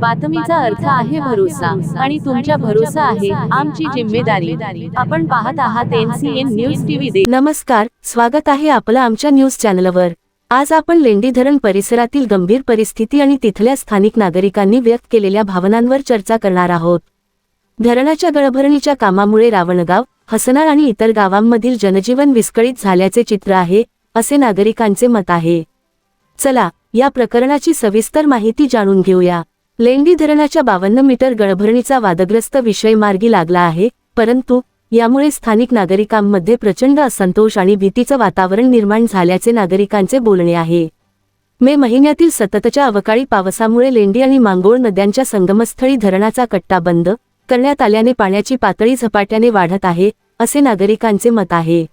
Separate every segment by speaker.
Speaker 1: बातमीचा अर्थ आहे भरोसा आणि तुमच्या भरोसा आहे आमची जिम्मेदारी. आपण पाहत आहात एनसीएन न्यूज टीव्ही
Speaker 2: नमस्कार स्वागत आहे आपलं आमच्या न्यूज चॅनलवर. आज आपण लेंडी धरण परिसरातील गंभीर परिस्थिती आणि तिथल्या स्थानिक नागरिकांनी व्यक्त केलेल्या भावनांवर चर्चा करणार आहोत. धरणाच्या गळभरणीच्या कामामुळे रावणगाव हसनाळ आणि इतर गावांमधील जनजीवन विस्कळीत झाल्याचे चित्र आहे असे नागरिकांचे मत आहे. चला या प्रकरणाची सविस्तर माहिती जाणून घेऊया. लेंडी धरणाच्या बावन्न मीटर गळभरणीचा वादग्रस्त विषय मार्गी लागला आहे परंतु यामुळे स्थानिक नागरिकांमध्ये प्रचंड असंतोष आणि भीतीचं वातावरण निर्माण झाल्याचे नागरिकांचे बोलणे आहे. मे महिन्यातील सततच्या अवकाळी पावसामुळे लेंडी आणि मांगोळ नद्यांच्या संगमस्थळी धरणाचा कट्टा बंद करण्यात आल्याने पाण्याची पातळी झपाट्याने वाढत आहे असे नागरिकांचे मत आहे.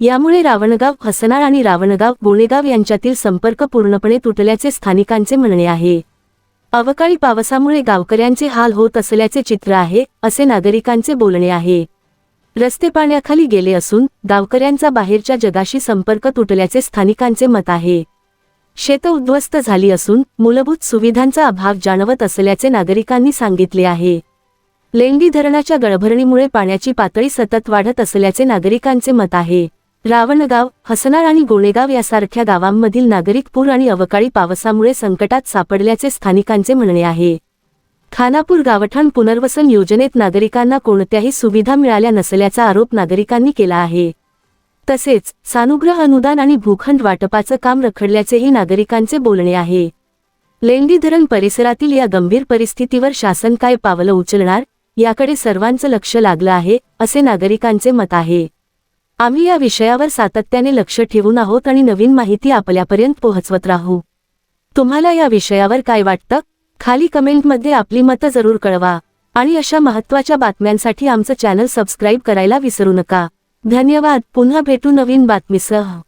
Speaker 2: यामुळे रावणगाव हसनाळ आणि रावणगाव गोणेगाव यांच्यातील संपर्क पूर्णपणे तुटल्याचे स्थानिकांचे म्हणणे आहे. अवकाळी पावसामुळे गावकऱ्यांचे हाल होत असल्याचे चित्र आहे असे नागरिकांचे बोलणे आहे. रस्ते पाण्याखाली गेले असून गावकऱ्यांचा बाहेरच्या जगाशी संपर्क तुटल्याचे स्थानिकांचे मत आहे. शेत उद्ध्वस्त झाली असून मूलभूत सुविधांचा अभाव जाणवत असल्याचे नागरिकांनी सांगितले आहे. लेंडी धरणाच्या गळभरणीमुळे पाण्याची पातळी सतत वाढत असल्याचे नागरिकांचे मत आहे. रावणगाव हसनाळ आणि गोणेगाव यासारख्या गावांमधील नागरिक पूर आणि अवकाळी पावसामुळे संकटात सापडल्याचे स्थानिकांचे म्हणणे आहे. खानापूर गावठाण पुनर्वसन योजनेत नागरिकांना कोणत्याही सुविधा मिळाल्या नसल्याचा आरोप नागरिकांनी केला आहे. तसेच सानुग्रह अनुदान आणि भूखंड वाटपाचं काम रखडल्याचेही नागरिकांचे बोलणे आहे. लेंडी धरण परिसरातील या गंभीर परिस्थितीवर शासन काय पावलं उचलणार याकडे सर्वांचं लक्ष लागलं आहे असे नागरिकांचे मत आहे. आम्ही या विषयावर सातत्याने लक्ष ठेवून आहोत आणि नवीन माहिती आपल्यापर्यंत पोहोचवत राहू. तुम्हाला या विषयावर काय वाटतं? खाली कमेंटमध्ये आपली मतं जरूर कळवा. आणि अशा महत्त्वाच्या बातम्यांसाठी आमचं चॅनल सबस्क्राईब करायला विसरू नका. धन्यवाद. पुन्हा भेटू नवीन बातमीसह.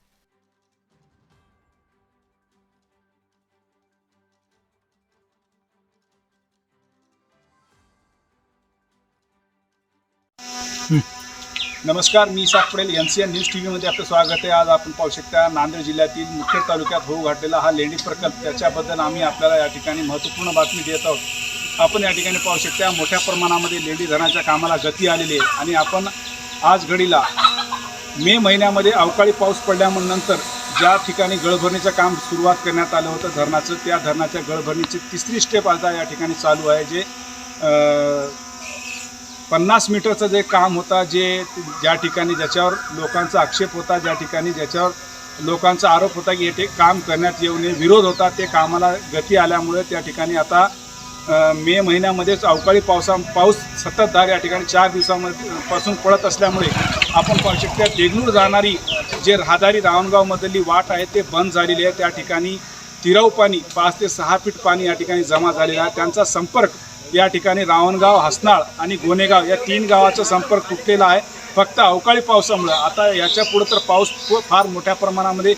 Speaker 3: नमस्कार मी Isaq Patel N C N news T व्हीमध्ये आपलं स्वागत आहे. आज आपण पाहू शकता नांदेड जिल्ह्यातील मुखेड तालुक्यात होऊ घातलेला हा लेंडी प्रकल्प. त्याच्याबद्दल आम्ही आपल्याला या ठिकाणी महत्त्वपूर्ण बातमी देत आहोत. आपण या ठिकाणी पाहू शकता मोठ्या प्रमाणामध्ये लेंडी धरणाच्या कामाला गती आलेली आहे. आणि आपण आज घडीला मे महिन्यामध्ये अवकाळी पाऊस पडल्यानंतर ज्या ठिकाणी गळभरणीचं काम सुरुवात करण्यात आलं होतं धरणाचं त्या धरणाच्या गळभरणीची तिसरी स्टेप आता या ठिकाणी चालू आहे जे पन्नास मीटरचं जे काम होता जे ज्या ठिकाणी ज्याच्यावर लोकांचा आक्षेप होता ज्या ठिकाणी ज्याच्यावर लोकांचा आरोप होता की हे काम करण्यात येऊ नये विरोध होता ते कामाला गती आल्यामुळे त्या ठिकाणी आता मे महिन्यामध्येच अवकाळी पावसा पाऊस सततधार या ठिकाणी चार दिवसामध्ये पासून पडत असल्यामुळे आपण पाहू शकता देगलूर जाणारी जे राहदारी रावणगावमधली वाट आहे ते बंद झालेली आहे. त्या ठिकाणी तिराव पाणी पाच ते सहा फीट पाणी या ठिकाणी जमा झालेलं आहे. त्यांचा संपर्क या ठिकाणी रावणगाव हसनाळ आणि गोनेगाव या तीन गावाचा संपर्क तुटलेला आहे. फक्त अवकाळी पावसामुळं आता याच्या पुढं तर पाऊस फार मोठ्या प्रमाणामध्ये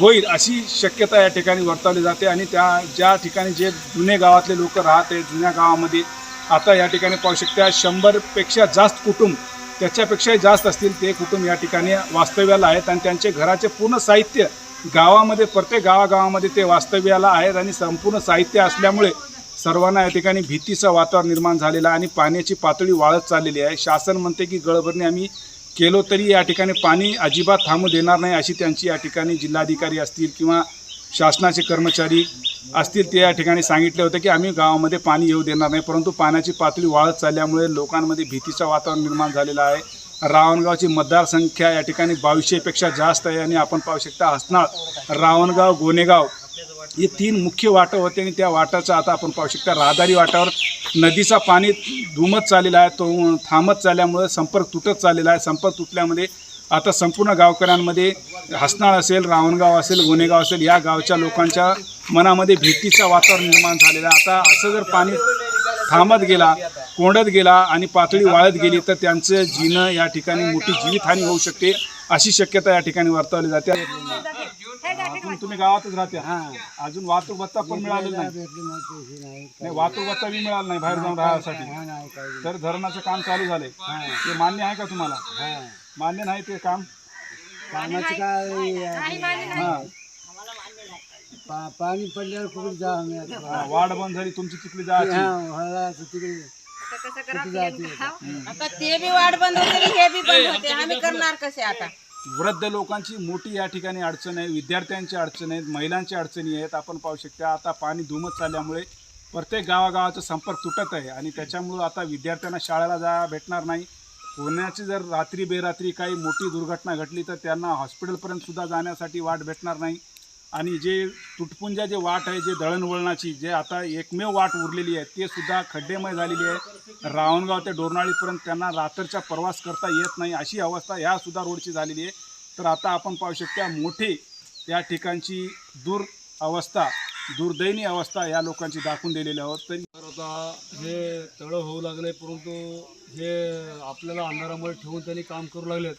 Speaker 3: होईल अशी शक्यता या ठिकाणी वर्तवली जाते आणि त्या ज्या ठिकाणी जे जुने गावातले लोक राहते जुन्या गावामध्ये आता या ठिकाणी पाहू शकता शंभरपेक्षा जास्त कुटुंब त्याच्यापेक्षाही जास्त असतील ते कुटुंब या ठिकाणी वास्तव्याला आहेत आणि त्यांचे घराचे पूर्ण साहित्य गावामध्ये प्रत्येक गावागावामध्ये ते वास्तव्याला आहेत आणि संपूर्ण साहित्य असल्यामुळे सर्वांना या ठिकाणी भीतीचं वातावरण निर्माण झालेलं आहे आणि पाण्याची पातळी वाढत चाललेली आहे. शासन म्हणते की गळभरणी आम्ही केलो तरी या ठिकाणी पाणी अजिबात थांबू देणार नाही अशी त्यांची या ठिकाणी जिल्हाधिकारी असतील किंवा शासनाचे कर्मचारी असतील ते या ठिकाणी सांगितले होते की आम्ही गावामध्ये पाणी येऊ देणार नाही. परंतु पाण्याची पातळी वाढत चालल्यामुळे लोकांमध्ये भीतीचं वातावरण निर्माण झालेलं आहे. रावणगावची मतदारसंख्या या ठिकाणी बावीसशेपेक्षा जास्त आहे आणि आपण पाहू शकता हसनाळ रावणगाव गोनेगाव हे तीन मुख्य वाटं होते आणि त्या वाटाचं आता आपण पाहू शकता राहदारी वाटावर नदीचा पाणी धुमत चाललेला आहे तो थांबत चालल्यामुळे संपर्क तुटत चाललेला आहे. संपर्क तुटल्यामध्ये आता संपूर्ण गावकऱ्यांमध्ये हसनाळ असेल रावणगाव असेल गोनेगाव असेल या गावच्या लोकांच्या मनामध्ये भीतीचं वातावरण निर्माण झालेलं आहे. आता असं जर पाणी थांबत गेला कोंडत गेला आणि पातळी वाळत गेली तर त्यांचं जीणं या ठिकाणी मोठी जीवितहानी होऊ शकते अशी शक्यता या ठिकाणी वर्तवली जाते. तुम्ही गावातच राहते. अजून वाहतूक भत्ता पण मिळालेला नाही. नाही वाहतूक भत्ता बी मिळाला नाही बाहेर जाऊन राहण्यासाठी. तर धरणाचं काम चालू झालंय. ते मान्य आहे का तुम्हाला? मान्य नाही ते काम?
Speaker 4: कामाचं काय
Speaker 3: हा
Speaker 4: पा- पाणी पडल्यावर कुठे जा आम्ही आता?
Speaker 3: हा, वाढ बंद झाली तुमची तिकडे जायची
Speaker 4: हा,
Speaker 5: आता ते बी वाढ बंद होते हे बी बंद होते. आम्ही करणार कसे आता?
Speaker 3: वृद्ध लोकांची मोठी या ठिकाणी अडचण आहे विद्यार्थ्यांची अडचण आहेत महिलांची अडचणी आहेत. आपण पाहू शकता आता पाणी धुमत चालल्यामुळे प्रत्येक गावागावाचा संपर्क तुटत आहे आणि त्याच्यामुळं आता विद्यार्थ्यांना शाळेला जा भेटणार नाही. पुण्याची जर रात्री बेरात्री काही मोठी दुर्घटना घडली तर त्यांना हॉस्पिटलपर्यंतसुद्धा जाण्यासाठी वाट भेटणार नाही. आणि जे तुटपुंजा जे वाट आहे जे दळणवळणाची जे आता एकमेव वाट उरलेली आहे ते सुद्धा खड्डेमय झालेली आहे. रावणगाव ते डोरनाळीपर्यंत त्यांना रात्रीचा प्रवास करता येत नाही अशी अवस्था ह्या सुद्धा रोडची झालेली आहे. तर आता आपण पाहू शकता मोठी या ठिकाणची दूर अवस्था दुर्दैनी अवस्था या लोकांची दाखवून दिलेली आहोत तरी
Speaker 6: आता हे तळं होऊ लागले परंतु हे आपल्याला अंधारामुळे ठेवून त्यांनी काम करू लागलेत.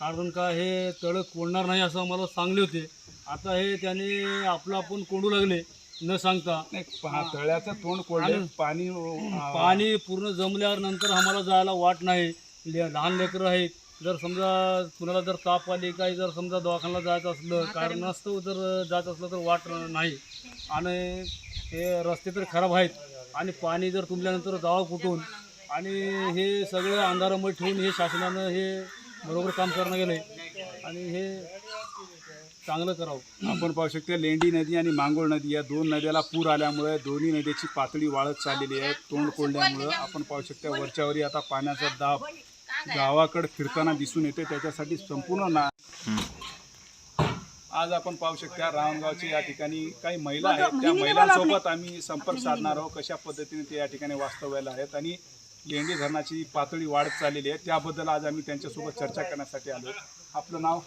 Speaker 6: कारण का हे तळं कोणणार नाही असं आम्हाला सांगले होते. आता हे त्यांनी आपलं आपण कोंडू लागले न सांगता.
Speaker 3: नाही, पहा, तळ्याचं तोंड कोरडे पाणी अं,
Speaker 6: पाणी पूर्ण जमल्यावर नंतर आम्हाला जायला वाट नाही. ले- लहान लेकरं आहेत. जर समजा कुणाला जर ताप आली काही जर समजा दवाखान्याला जायचं असलं कारणास्तव जर जात असलं तर वाट नाही. आणि हे रस्ते तर खराब आहेत. आणि पाणी जर तुंबल्यानंतर जावं कुठून? आणि हे सगळं अंधारामुळे ठेवून हे शासनानं हे बरोबर काम करणं गेलं आणि हे चांगलं करावं.
Speaker 3: आपण पाहू शकतो लेंडी नदी आणि मांगोळ नदी या दोन नद्याला पूर आल्यामुळे दोन्ही नद्याची पातळी वाढत चाललेली आहे. तोंड कोंडल्यामुळं आपण पाहू शकतो वरच्यावरी आता पाण्याचा दाब गावाकडे फिरताना दिसून येते त्याच्यासाठी संपूर्ण ना आज आपण पाहू शकता रावणगावचे या ठिकाणी काही महिला आहेत. त्या महिलांसोबत आम्ही संपर्क साधणार आहोत. कशा पद्धतीने ते या ठिकाणी वास्तव्याला आहेत आणि लेंडी धरणाची पातळी वाढत चाललेली आहे. त्याबद्दल आज आम्ही त्यांच्यासोबत चर्चा करण्यासाठी आलो आपलं नाव?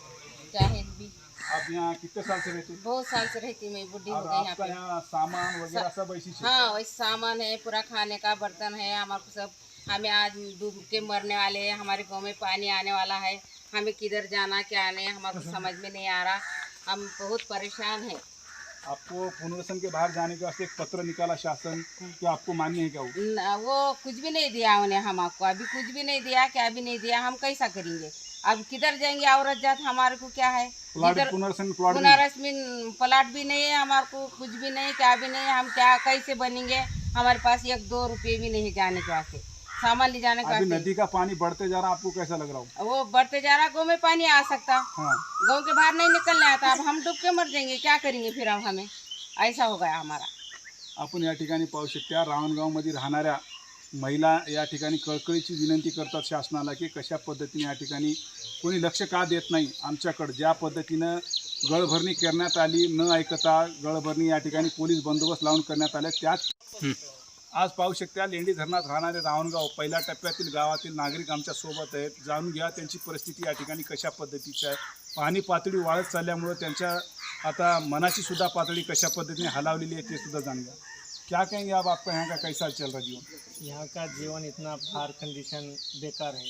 Speaker 5: जाहिद भी
Speaker 3: आप यहाँ कितने साल से रहते हैं?
Speaker 5: बहुत साल से रहती मैं बुढ़ी हो
Speaker 3: और
Speaker 5: गई यहाँ
Speaker 3: आपका
Speaker 5: पे।
Speaker 3: यहाँ सामान वगैरह सब ऐसी चीज?
Speaker 5: हाँ वही सामान है पूरा खाने का बर्तन है हमारे को सब हमें आज डूब के मरने वाले हैं हमारे गांव में पानी आने वाला है हमें किधर जाना क्या नहीं हमारे को समझ में नहीं आ रहा। हम बहुत परेशान हैं।
Speaker 3: आपको पुनर्वसन के बाहर जाने के वास्ते एक पत्र निकाला शासन क्या आपको मान्य है क्या वो?
Speaker 5: न- वो कुछ भी नहीं दिया उन्हें हमको अभी कुछ भी नहीं दिया क्या भी नहीं दिया हम कैसा करेंगे? अब किधर जाएंगे औरत जात हमारे को क्या है?
Speaker 3: प्लॉट
Speaker 5: जिधर-
Speaker 3: पुनर्वसन प्लॉट में-
Speaker 5: पुनरस में प्लाट भी नहीं है हमारे को कुछ भी नहीं क्या भी नहीं हम क्या कैसे बनेंगे? हमारे पास एक दो रुपये भी नहीं जाने के वास्ते। सामान ले जाने के
Speaker 3: अभी नदी का पानी बढ़ते जा रहा आपको कैसा लग रहा हो?
Speaker 5: वो बढ़ते जा रहा गाँव में पानी आ सकता।
Speaker 3: हाँ।
Speaker 5: गाँव के बाहर नहीं निकलने आता अब हम डूब के मर जाएंगे क्या करेंगे फिर अब हमें? ऐसा हो गया हमारा।
Speaker 3: आपण या ठिकाणी पाहू शकता रावणगावमध्ये राहणाऱ्या महिला या ठिकाणी कळकळीची विनंती करतात शासनाला की कशा पद्धतीने या ठिकाणी कोणी लक्ष का देत नाही आमच्याकडं ज्या पद्धतीनं गळभरणी करण्यात आली न ऐकता गळभरणी या ठिकाणी पोलीस बंदोबस्त लावून करण्यात आल्या त्याच आज पाहू शकता लेंडी धरणात राहणारे रावणगाव पहिल्या टप्प्यातील गावातील नागरिक आमच्यासोबत आहेत. जाणून घ्या त्यांची परिस्थिती या ठिकाणी कशा पद्धतीची आहे. पाणी पातळी वाढत चालल्यामुळं त्यांच्या आता मनाची सुद्धा पातळी कशा पद्धतीने हलावलेली आहे ते सुद्धा जाणून घ्या. क्या कहेंगे आप आपका यहाँ का कैसा चल रहा जीवन?
Speaker 7: यहाँ का जीवन इतना फार कंडीशन बेकार है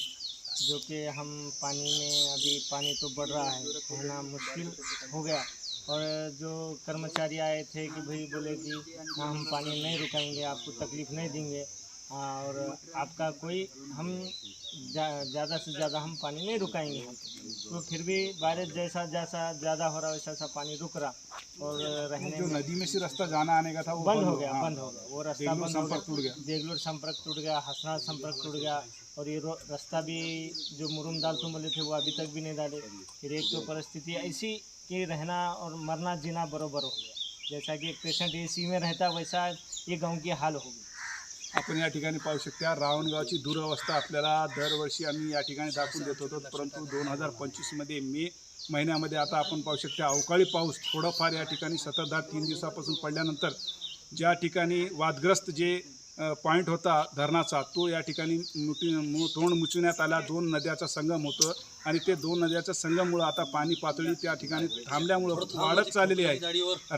Speaker 7: जो कि हम पानी में अभी पानी तो बढ़ रहा है रहना मुश्किल हो गया। और जो कर्मचारी आए थे कि भाई बोले कि हाँ हम पानी नहीं रुकाएँगे आपको तकलीफ़ नहीं देंगे और आपका कोई हम ज़्यादा जा, से ज़्यादा हम पानी नहीं रुकाएँगे। तो फिर भी बारिश जैसा जैसा ज़्यादा हो रहा वैसा वैसा पानी रुक रहा। और रहने
Speaker 3: जो नदी में से रास्ता जाना आने का था वो
Speaker 7: बंद हो गया
Speaker 3: हाँ।
Speaker 7: बंद हो गया। वो रास्ता बंद
Speaker 3: संपर्क टूट गया।
Speaker 7: देगलूर संपर्क टूट गया हसना संपर्क टूट गया और ये रास्ता भी जो मुरुम डाल तुम बोले थे वो अभी तक भी नहीं डाले। फिर एक तो परिस्थिति ऐसी कि रहना और मरना जीना बरोबर हो गया। जैसा कि एक पेशेंट ए में रहता वैसा ये गाँव की हाल हो गई
Speaker 3: आपण या ठिकाणी पाहू शकता रावणगावची दुरावस्था आपल्याला दरवर्षी आम्ही या ठिकाणी दाखवून देत होतो. परंतु दोन हजार पंचवीसमध्ये मे महिन्यामध्ये आता आपण पाहू शकता अवकाळी पाऊस थोडंफार या ठिकाणी सततधार तीन दिवसापासून पडल्यानंतर ज्या ठिकाणी वादग्रस्त जे पॉईंट होता धरणाचा. तो या ठिकाणी मुठी तोंड मुचविण्यात आला. दोन नद्याचा संगम होतं आणि ते दोन नद्याच्या संगममुळं आता पाणी पातळी त्या ठिकाणी थांबल्यामुळं वाढत चाललेली आहे.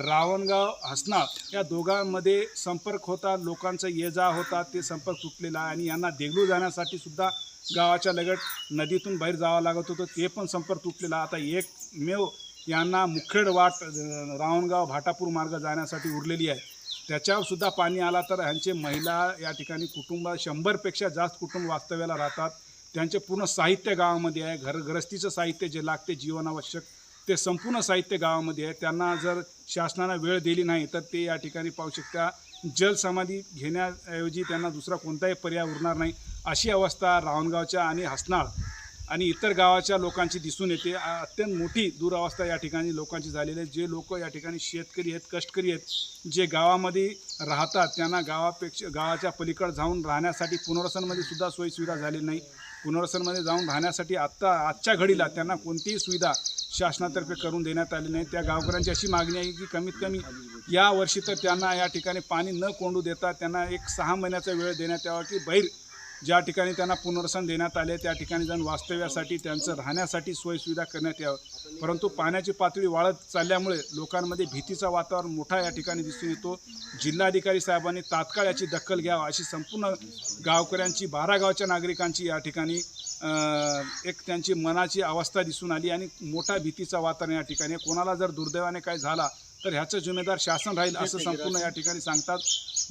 Speaker 3: रावणगाव हसना या दोघांमध्ये संपर्क होता. लोकांचा ये जा होता. ते संपर्क तुटलेला आहे. आणि यांना देगलू जाण्यासाठी सुद्धा गावाच्या लगट नदीतून बाहेर जावं लागत होतं. ते पण संपर्क तुटलेला. आता एकमेव यांना मुखेड वाट रावणगाव भाटापूर मार्ग जाण्यासाठी उरलेली आहे. त्याच्यावर सुद्धा पाणी आला तर ह्यांचे महिला या ठिकाणी कुटुंब शंभरपेक्षा जास्त कुटुंब वास्तव्याला राहतात. त्यांचे पूर्ण साहित्य गावामध्ये आहे. घर गृहस्थीचं साहित्य जे लागते जीवनावश्यक ते संपूर्ण साहित्य गावामध्ये आहे. त्यांना जर शासनानं वेळ दिली नाही तर ते या ठिकाणी पाहू शकता जलसमाधी घेण्याऐवजी त्यांना दुसरा कोणताही पर्याय उरणार नाही. अशी अवस्था रावणगावच्या आणि हसनाळ आणि इतर गावाच्या लोकांची दिसून येते. अत्यंत मोठी दुरावस्था या ठिकाणी लोकांची झालेली आहे. जे लोक या ठिकाणी शेतकरी आहेत कष्टकरी आहेत जे गावामध्ये राहतात त्यांना गावापेक्षा गावाच्या पलीकडे जाऊन राहण्यासाठी पुनर्वसनमध्ये सुद्धा सोयीसुविधा झालेली नाही. पुनर्वसनमध्ये जाऊन राहण्यासाठी आत्ता आजच्या घडीला त्यांना कोणतीही सुविधा शासनातर्फे करून देण्यात आली नाही. त्या गावकऱ्यांची अशी मागणी आहे की कमीत कमी या वर्षी तर त्यांना या ठिकाणी पाणी न कोंडू देता त्यांना एक सहा महिन्याचा वेळ देण्यात यावा की बाहेर ज्या ठिकाणी त्यांना पुनर्वसन देण्यात आले त्या ठिकाणी जाऊन वास्तव्यासाठी त्यांचं राहण्यासाठी सोयीसुविधा करण्यात यावं. परंतु पाण्याची पातळी वाढत चालल्यामुळे लोकांमध्ये भीतीचा वातावरण मोठा या ठिकाणी दिसून येतो. जिल्हाधिकारी साहेबांनी तात्काळ याची दखल घ्यावा अशी संपूर्ण गावकऱ्यांची बारा गावच्या नागरिकांची या ठिकाणी एक त्यांची मनाची अवस्था दिसून आली आणि मोठा भीतीचा वातावरण या ठिकाणी कोणाला जर दुर्दैवाने काय झाला तर ह्याचं जिम्मेदार शासन राहील असं संपूर्ण या ठिकाणी सांगतात.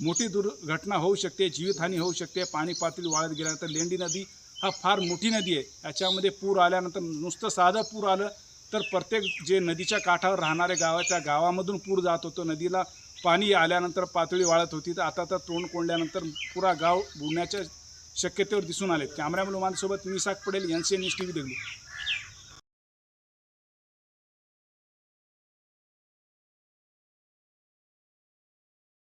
Speaker 3: मोठी दुर्घटना होऊ शकते जीवितहानी होऊ शकते पाणी पातळी वाढत गेल्यानंतर लेंडी नदी हा फार मोठी नदी आहे. याच्यामध्ये पूर आल्यानंतर नुसतं साधं पूर आलं तर प्रत्येक जे नदीच्या काठावर राहणारे गाव आहे त्या गावामधून पूर जात होतं. नदीला पाणी आल्यानंतर पातळी वाढत होती. तर आता तर तोंड कोंडल्यानंतर पुरा गाव बुडण्याच्या शक्यतेवर दिसून आले कॅमेरामॅन मानसोबत मी साक पडेल एन न्यूज टी व्ही